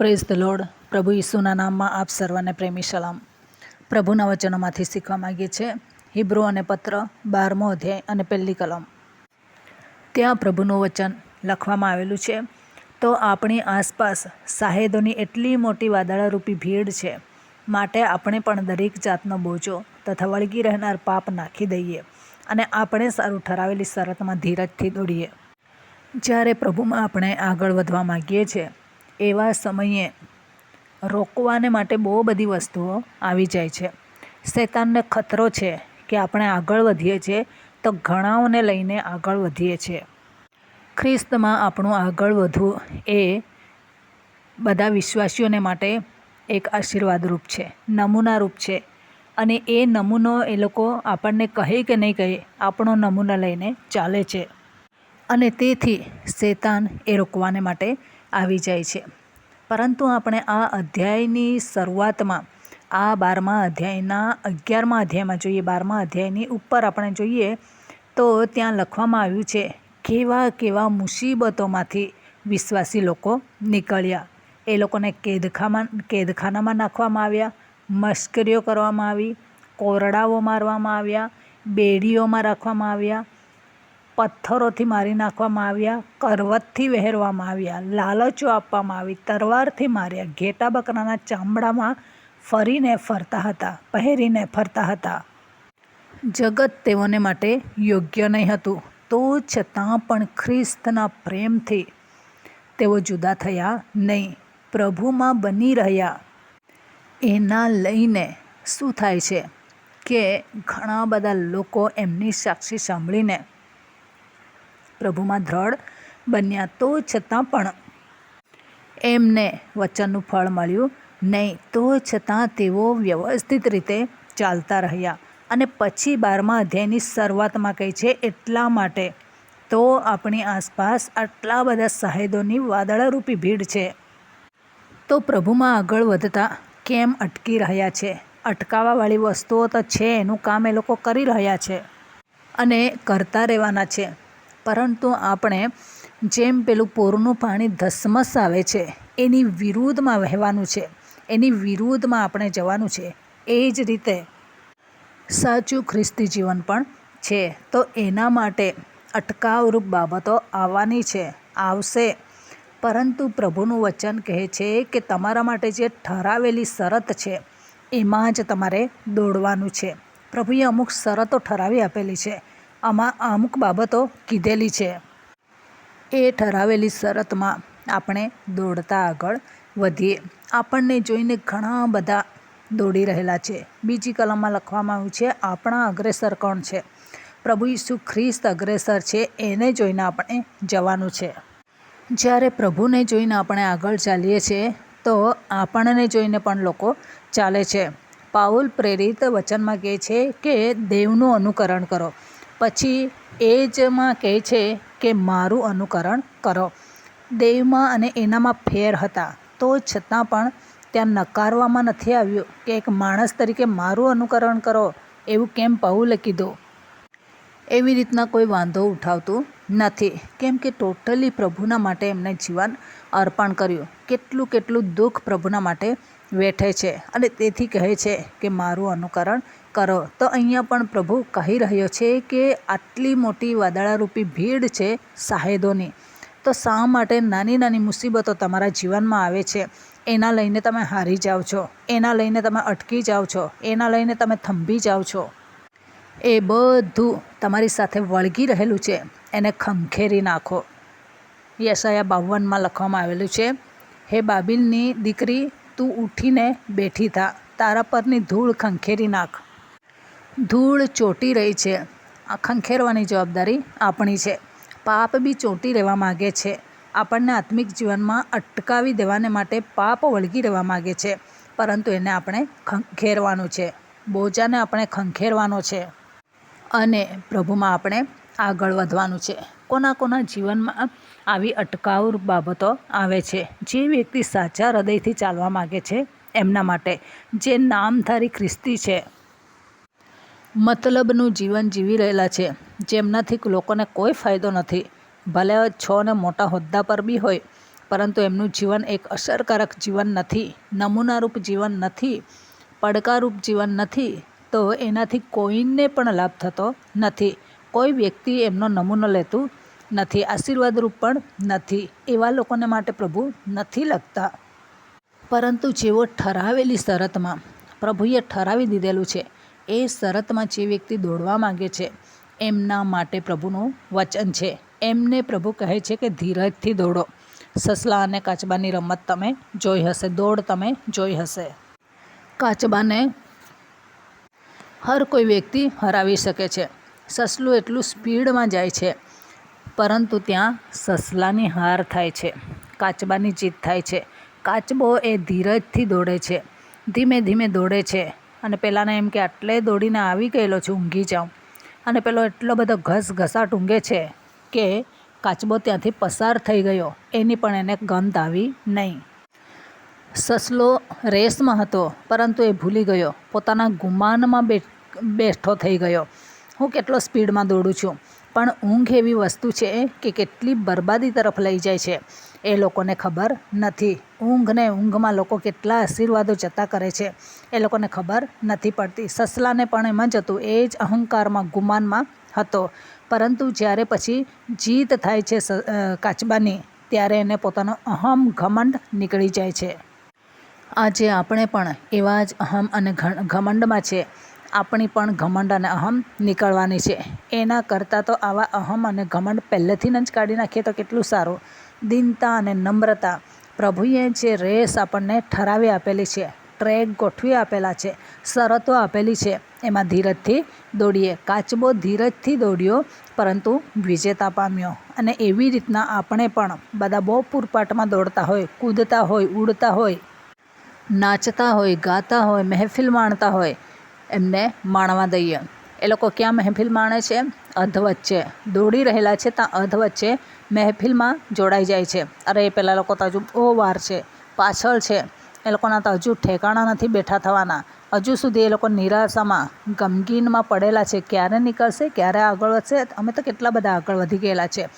Praise the lord પ્રભુ ઈસુના નામમાં આપ સર્વને પ્રેમી સલામ. પ્રભુના વચનોમાંથી શીખવા માગીએ છીએ. હિબ્રુ અને પત્ર બારમો અધ્યાય અને પહેલી કલમ. ત્યાં પ્રભુનું વચન લખવામાં આવેલું છે. તો આપણી આસપાસ સાહેદોની એટલી મોટી વાદળારૂપી ભીડ છે. માટે આપણે પણ દરેક જાતનો બોજો તથા વળગી રહેનાર પાપ નાખી દઈએ અને આપણે સારું ઠરાવેલી શરતમાં ધીરજથી દોડીએ. જ્યારે પ્રભુમાં આપણે આગળ વધવા માગીએ છીએ એવા સમયે રોકવાને માટે બહુ બધી વસ્તુઓ આવી જાય છે. શેતાનને ખતરો છે કે આપણે આગળ વધીએ છીએ તો ઘણાઓને લઈને આગળ વધીએ છીએ. ખ્રિસ્તમાં આપણું આગળ વધવું એ બધા વિશ્વાસીઓને માટે એક આશીર્વાદરૂપ છે નમૂનારૂપ છે. અને એ નમૂનો એ લોકો આપણને કહે કે નહીં કહે આપણો નમૂના લઈને ચાલે છે. અને તેથી શેતાન એ રોકવાને માટે આવી જાય છે. પરંતુ આપણે આ અધ્યાયની શરૂઆતમાં, આ બારમા અધ્યાયના અગિયારમા અધ્યાયમાં જોઈએ, બારમા અધ્યાયની ઉપર આપણે જોઈએ, તો ત્યાં લખવામાં આવ્યું છે, કેવા કેવા મુસીબતોમાંથી વિશ્વાસી લોકો નીકળ્યા. એ લોકોને કેદખામાં, કેદખાનામાં નાખવામાં આવ્યા, મશ્કરીઓ કરવામાં આવી, કોરડાઓ મારવામાં આવ્યા, બેડીઓમાં રાખવામાં આવ્યા પથ્થરોથી મારી નાખવામાં આવ્યા, કરવતથી વહેરવામાં આવ્યા, લાલચો આપવામાં આવી, તરવારથી માર્યા, ઘેટા બકરાના ચામડામાં ફરીને ફરતા હતા, પહેરીને ફરતા હતા. જગત તેઓને માટે યોગ્ય નહીં હતું, તો છતાં પણ ખ્રિસ્તના પ્રેમથી તેઓ જુદા થયા નહીં, પ્રભુમાં બની રહ્યા. એના લઈને શું થાય છે કે ઘણા બધા લોકો એમની સાક્ષી સાંભળીને પ્રભુમાં દ્રઢ બન્યા તો છતાં પણ એમને વચનનું ફળ મળ્યું નહીં તો છતાં તેઓ વ્યવસ્થિત રીતે ચાલતા રહ્યા. અને પછી બારમા અધ્યાયની શરૂઆતમાં કહે છે, એટલા માટે તો આપણી આસપાસ આટલા બધા સાહેદોની વાદળારૂપી ભીડ છે. તો પ્રભુમાં આગળ વધતા કેમ અટકી રહ્યા છે? અટકાવવાવાળી વસ્તુઓ તો છે, એનું કામ એ લોકો કરી રહ્યા છે અને કરતા રહેવાના છે. પરંતુ આપણે જેમ પેલું પોરનું પાણી ધસમસ આવે છે, એની વિરુદ્ધમાં વહેવાનું છે, એની વિરુદ્ધમાં આપણે જવાનું છે, એ જ રીતે સાચું ખ્રિસ્તી જીવન પણ છે. તો એના માટે અટકાવરૂપ બાબતો આવવાની છે, આવશે. પરંતુ પ્રભુનું વચન કહે છે કે તમારા માટે જે ઠરાવેલી શરત છે, એમાં જ તમારે દોડવાનું છે. પ્રભુએ અમુક શરતો ઠરાવી આપેલી છે આમાં અમુક બાબતો કીધેલી છે. એ ઠરાવેલી શરતમાં આપણે દોડતા આગળ વધીએ. આપણને જોઈને ઘણા બધા દોડી રહેલા છે. બીજી કલમમાં લખવામાં આવ્યું છે, આપણા અગ્રેસર કોણ છે? પ્રભુ ઈસુ ખ્રિસ્ત અગ્રેસર છે, એને જોઈને આપણે જવાનું છે. જ્યારે પ્રભુને જોઈને આપણે આગળ ચાલીએ છીએ, તો આપણને જોઈને પણ લોકો ચાલે છે. પાઉલ પ્રેરિત વચનમાં કહે છે કે, દેવનું અનુકરણ કરો. પછી એ જમાં કહે છે કે મારું અનુકરણ કરો. દેવમાં અને એનામાં ફેર હતા. તો છતાં પણ ત્યાં નકારવામાં નથી આવ્યું કે એક માણસ તરીકે મારું અનુકરણ કરો એવું કેમ પહુલે કીધું? એવી રીતના કોઈ વાંધો ઉઠાવતું નથી. કેમ કે ટોટલી પ્રભુના માટે એમને જીવન અર્પણ કર્યું. કેટલું કેટલું દુઃખ પ્રભુના માટે વેઠે છે અને તેથી કહે છે કે મારું અનુકરણ કરો. તો અહીંયા પણ પ્રભુ કહી રહ્યો છે કે આટલી મોટી વાદળારૂપી ભીડ છે સાહેદોની. તો શા માટે નાની નાની મુસીબતો તમારા જીવનમાં આવે છે? એના લઈને તમે હારી જાઓ છો. એના લઈને તમે અટકી જાઓ છો. એના લઈને તમે થંભી જાઓ છો. એ બધું તમારી સાથે વળગી રહેલું છે. એને ખંખેરી નાખો. યશાયા બાવનમાં લખવામાં આવેલું છે, હે બાબિલની દીકરી તું ઉઠીને બેઠી થા. તારા પરની ધૂળ ખંખેરી નાખ. ધૂળ ચોંટી રહી છે. આ ખંખેરવાની જવાબદારી આપણી છે. પાપ બી ચોંટી રહેવા માગે છે. આપણને આત્મિક જીવનમાં અટકાવી દેવાને માટે પાપ વળગી રહેવા માગે છે. પરંતુ એને આપણે ખંખેરવાનું છે. બોજાને આપણે ખંખેરવાનો છે. અને પ્રભુમાં આપણે આગળ વધવાનું છે. કોના કોના જીવનમાં આવી અટકાવ બાબતો આવે છે. જે વ્યક્તિ સાચા હૃદયથી ચાલવા માગે છે એમના માટે જે નામધારી ખ્રિસ્તી છે. મતલબનું જીવન જીવી રહેલા છે. જેમનાથી લોકોને કોઈ ફાયદો નથી. ભલે છ ને મોટા હોદ્દા પર બી હોય, પરંતુ એમનું જીવન એક અસરકારક જીવન નથી. નમૂનારૂપ જીવન નથી. પડકારરૂપ જીવન નથી. તો એનાથી કોઈને પણ લાભ થતો નથી. કોઈ વ્યક્તિ એમનો નમૂનો લેતું નથી આશીર્વાદરૂપ પણ નથી. એવા લોકોને માટે પ્રભુ નથી લખતા પરંતુ જેઓ ઠરાવેલી શરતમાં પ્રભુએ ઠરાવી દીધેલું છે, એ શરતમાં જે વ્યક્તિ દોડવા માંગે છે, એમના માટે પ્રભુનું વચન છે. એમને પ્રભુ કહે છે કે, ધીરજથી દોડો. સસલા અને કાચબાની રમત તમે જોઈ હશે, દોડ તમે જોઈ હશે. કાચબાને હર કોઈ વ્યક્તિ હરાવી શકે છે. સસલું એટલું સ્પીડમાં જાય છે પરંતુ ત્યાં સસલાની હાર થાય છે, કાચબાની જીત થાય છે. કાચબો એ ધીરજથી દોડે છે, ધીમે ધીમે દોડે છે. અને પેલાને એમ કે, આટલે દોડીને આવી ગયેલો છું, ઊંઘી જાઉં. અને પેલો એટલો બધો ઘસ ઘસાટ ઊંઘે છે કે કાચબો ત્યાંથી પસાર થઈ ગયો. એની પણ એને ગંધ આવી નહીં. સસલો રેસમાં હતો, પરંતુ એ ભૂલી ગયો. પોતાના ગુમાનમાં બેઠો થઈ ગયો. હું કેટલો સ્પીડમાં દોડું છું? પણ ઊંઘ એવી વસ્તુ છે કે કેટલી બરબાદી તરફ લઈ જાય છે. એ લોકોને ખબર નથી. ઊંઘને ઊંઘમાં લોકો કેટલા આશીર્વાદો જતા કરે છે. એ લોકોને ખબર નથી પડતી. સસલાને પણ એમ જ હતું. એ જ અહંકારમાં ગુમાનમાં હતો. પરંતુ જ્યારે પછી જીત થાય છે કાચબાની, ત્યારે એને પોતાનો અહમ ઘમંડ નીકળી જાય છે. આજે આપણે પણ એવા જ અહમ અને ઘમંડમાં છે. આપણી પણ ઘમંડ અને અહમ નીકળવાની છે. એના કરતાં તો આવા અહમ અને ઘમંડ પહેલેથી જ કાઢી નાખીએ તો કેટલું સારું. દીનતા અને નમ્રતા. પ્રભુએ જે રેસ આપણને ઠરાવી આપેલી છે, ટ્રેક ગોઠવી આપેલા છે, શરતો આપેલી છે, એમાં ધીરજથી દોડીએ. કાચબો ધીરજથી દોડ્યો, પરંતુ વિજેતા પામ્યો. અને એવી રીતના આપણે પણ બધા બહુ પૂરપાટમાં દોડતા હોય, કૂદતા હોય, ઉડતા હોય, નાચતા હોય, ગાતા હોય, મહેફિલ માણતા હોય એમને માણવા દઈએ. એ લોકો ક્યાં મહેફિલ માણે છે? અધ વચ્ચે. દોડી રહેલા છે ત્યાં અધ વચ્ચે. મહેફિલમાં જોડાઈ જાય છે. અરે, એ પેલા લોકો તો હજુ બહુ વાર છે. પાછળ છે. એ લોકોના તો હજુ ઠેકાણા નથી બેઠા થવાના. હજુ સુધી એ લોકો નિરાશામાં, ગમગીનમાં પડેલા છે. ક્યારે નીકળશે? ક્યારે આગળ વધશે? અમે તો કેટલા બધા આગળ વધી ગયેલા છે.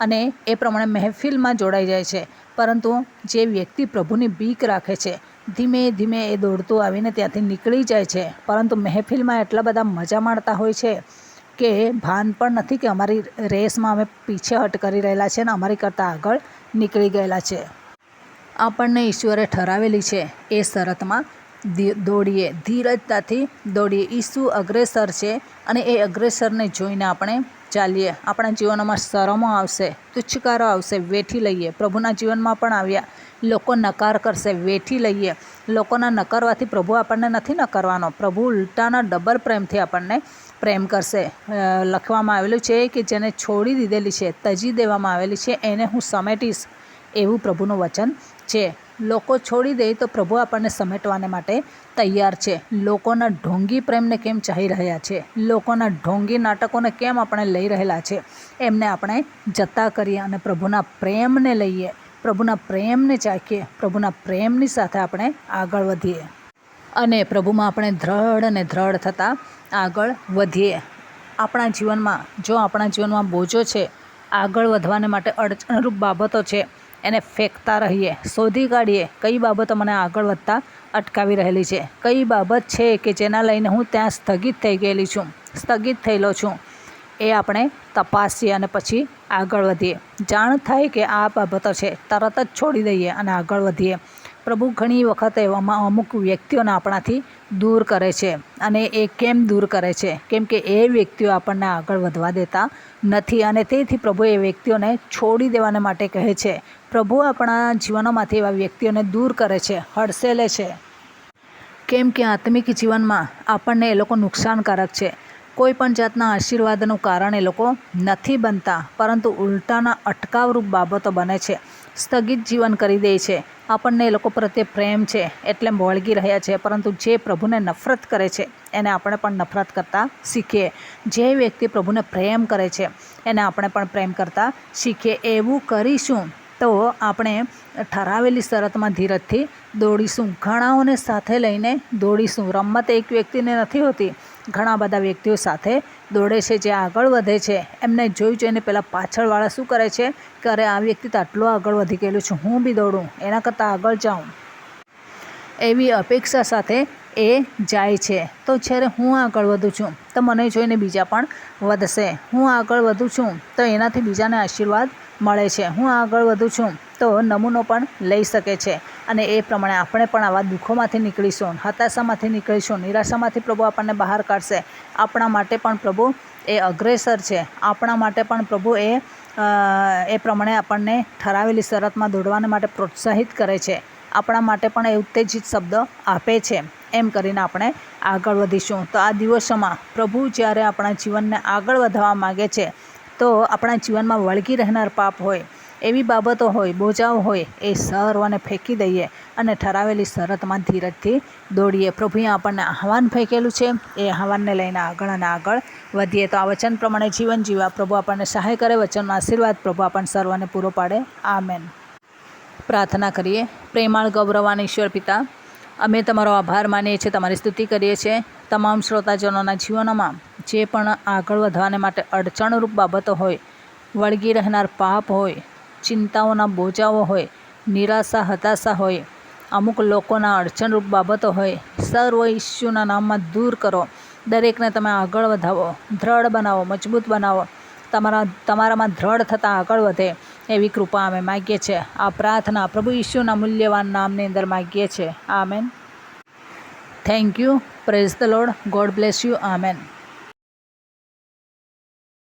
અને એ પ્રમાણે મહેફિલમાં જોડાઈ જાય છે. પરંતુ જે વ્યક્તિ પ્રભુની બીક રાખે છે ધીમે ધીમે એ દોડતું આવીને ત્યાંથી નીકળી જાય છે. પરંતુ મહેફિલમાં એટલા બધા મજા માણતા હોય છે કે ભાન પણ નથી કે અમારી રેસમાં અમે પીછેહટ કરી રહેલા છે ને અમારી કરતાં આગળ નીકળી ગયેલા છે. આપણને ઈશ્વરે ઠરાવેલી છે એ શરતમાં દોડીએ. ધીરજતાથી દોડીએ. ઈસુ અગ્રેસર છે અને એ અગ્રેસરને જોઈને આપણે ચાલીએ. આપણા જીવનમાં શરમો આવશે, તુચ્છકારો આવશે. વેઠી લઈએ. પ્રભુના જીવનમાં પણ આવ્યા. લોકો નકાર કરશે. વેઠી લઈએ. લોકોના નકારવાથી પ્રભુ આપણને નથી નકારવાનો. પ્રભુ ઉલટાના ડબલ પ્રેમથી આપણને પ્રેમ કરશે. લખવામાં આવેલું છે કે જેને છોડી દીધેલી છે, તજી દેવામાં આવેલી છે, એને હું સમેટીશ એવું પ્રભુનું વચન છે. લોકો છોડી દે તો પ્રભુ આપણને સમેટવાને માટે તૈયાર છે. લોકોના ઢોંગી પ્રેમને કેમ ચાહી રહ્યા છે? લોકોના ઢોંગી નાટકોને કેમ આપણે લઈ રહેલા છે? એમને આપણે જતા કરીએ અને પ્રભુના પ્રેમને લઈએ. પ્રભુના પ્રેમને ચાખીએ, પ્રભુના પ્રેમની સાથે આપણે આગળ વધીએ. અને પ્રભુમાં આપણે દ્રઢ અને દ્રઢ થતાં આગળ વધીએ. આપણા જીવનમાં, જો આપણા જીવનમાં બોજો છે, આગળ વધવાને માટે અડચણરૂપ બાબતો છે, એને ફેંકતા રહીએ, શોધી કાઢીએ, કઈ બાબતો મને આગળ વધતા અટકાવી રહેલી છે, કઈ બાબત છે કે જેના લઈને હું ત્યાં સ્થગિત થઈ ગયેલી છું, સ્થગિત થયેલો છું. એ આપણે તપાસીએ અને પછી આગળ વધીએ. જાણ થાય કે આ બાબતો છે, તરત જ છોડી દઈએ અને આગળ વધીએ. પ્રભુ ઘણી વખત એવામાં અમુક વ્યક્તિઓને આપણાથી દૂર કરે છે અને એ કેમ દૂર કરે છે? કેમ કે એ વ્યક્તિઓ આપણને આગળ વધવા દેતા નથી અને તેથી પ્રભુ એ વ્યક્તિઓને છોડી દેવાને માટે કહે છે. પ્રભુ આપણા જીવનોમાંથી એવા વ્યક્તિઓને દૂર કરે છે, હડસેલે છે. કેમ કે આત્મિક જીવનમાં આપણને એ લોકો નુકસાનકારક છે. કોઈ પણ જાતના આશીર્વાદનું કારણ એ લોકો નથી બનતા, પરંતુ ઉલટાના અટકાવરૂપ બાબતો બને છે. સ્થગિત જીવન કરી દે છે. આપણને એ લોકો પ્રત્યે પ્રેમ છે, એટલે વળગી રહ્યા છે, પરંતુ જે પ્રભુને નફરત કરે છે, એને આપણે પણ નફરત કરતાં શીખીએ. જે વ્યક્તિ પ્રભુને પ્રેમ કરે છે, એને આપણે પણ પ્રેમ કરતાં શીખીએ. એવું કરીશું તો આપણે ઠરાવેલી શરતમાં ધીરજથી દોડીશું. ઘણાઓને સાથે લઈને દોડીશું. રમત એક વ્યક્તિને નથી હોતી ઘણા બધા વ્યક્તિઓ સાથે દોડે છે, જે આગળ વધે છે. એમને જોઈ જોઈને પહેલાં પાછળવાળા શું કરે છે? કે અરે, આ વ્યક્તિ તો આટલો આગળ વધી ગયેલું છે, હું બી દોડું, એના કરતાં આગળ જાઉં. એવી અપેક્ષા સાથે એ જાય છે. તો જ્યારે હું આગળ વધું છું, તો મને જોઈને બીજા પણ વધશે. હું આગળ વધું છું, તો એનાથી બીજાને આશીર્વાદ મળે છે. હું આગળ વધું છું. તો નમૂનો પણ લઈ શકે છે. અને એ પ્રમાણે આપણે પણ આવા દુઃખોમાંથી નીકળીશું, હતાશામાંથી નીકળીશું, નિરાશામાંથી પ્રભુ આપણને બહાર કાઢશે. આપણા માટે પણ પ્રભુ એ અગ્રેસર છે. આપણા માટે પણ પ્રભુ એ એ પ્રમાણે આપણને ઠરાવેલી શરતમાં દોડવાને માટે પ્રોત્સાહિત કરે છે. આપણા માટે પણ એ ઉત્તેજિત શબ્દ આપે છે. એમ કરીને આપણે આગળ વધીશું. તો આ દિવસોમાં પ્રભુ જ્યારે આપણા જીવનને આગળ વધારવા માગે છે તો આપણા જીવનમાં વળગી રહેનાર પાપ હોય, એવી બાબતો હોય, બોજાઓ હોય, એ સર્વને ફેંકી દઈએ અને ઠરાવેલી શરતમાં ધીરજથી દોડીએ. પ્રભુએ આપણને આહવાન ફેંકેલું છે. એ આહવાનને લઈને આગળ અને આગળ વધીએ. તો આ વચન પ્રમાણે જીવન જીવા પ્રભુ આપણને સહાય કરે, વચનનો આશીર્વાદ પ્રભુ આપણને સર્વને પૂરો પાડે. આમેન. પ્રાર્થના કરીએ. પ્રેમાળ ગૌરવાન ઈશ્વર પિતા, અમે તમારો આભાર માનીએ છીએ, તમારી સ્તુતિ કરીએ છીએ. તમામ શ્રોતાજનોના જીવનોમાં જે પણ આગળ વધવાને માટે અડચણરૂપ બાબતો હોય, વળગી રહેનાર પાપ હોય, ચિંતાઓના બોજાઓ હોય, નિરાશા, હતાશા હોય, અમુક લોકોના અડચણરૂપ બાબતો હોય, સર્વ ઈશ્યુના નામમાં દૂર કરો. દરેકને તમે આગળ વધાવો, દ્રઢ બનાવો, મજબૂત બનાવો. તમારા, તમારામાં દ્રઢ થતાં આગળ વધે એવી કૃપા અમે માગીએ છીએ. આ પ્રાર્થના પ્રભુ ઈશ્વરના મૂલ્યવાન નામની અંદર માગીએ છીએ. Amen. Thank you praise the lord God bless you amen.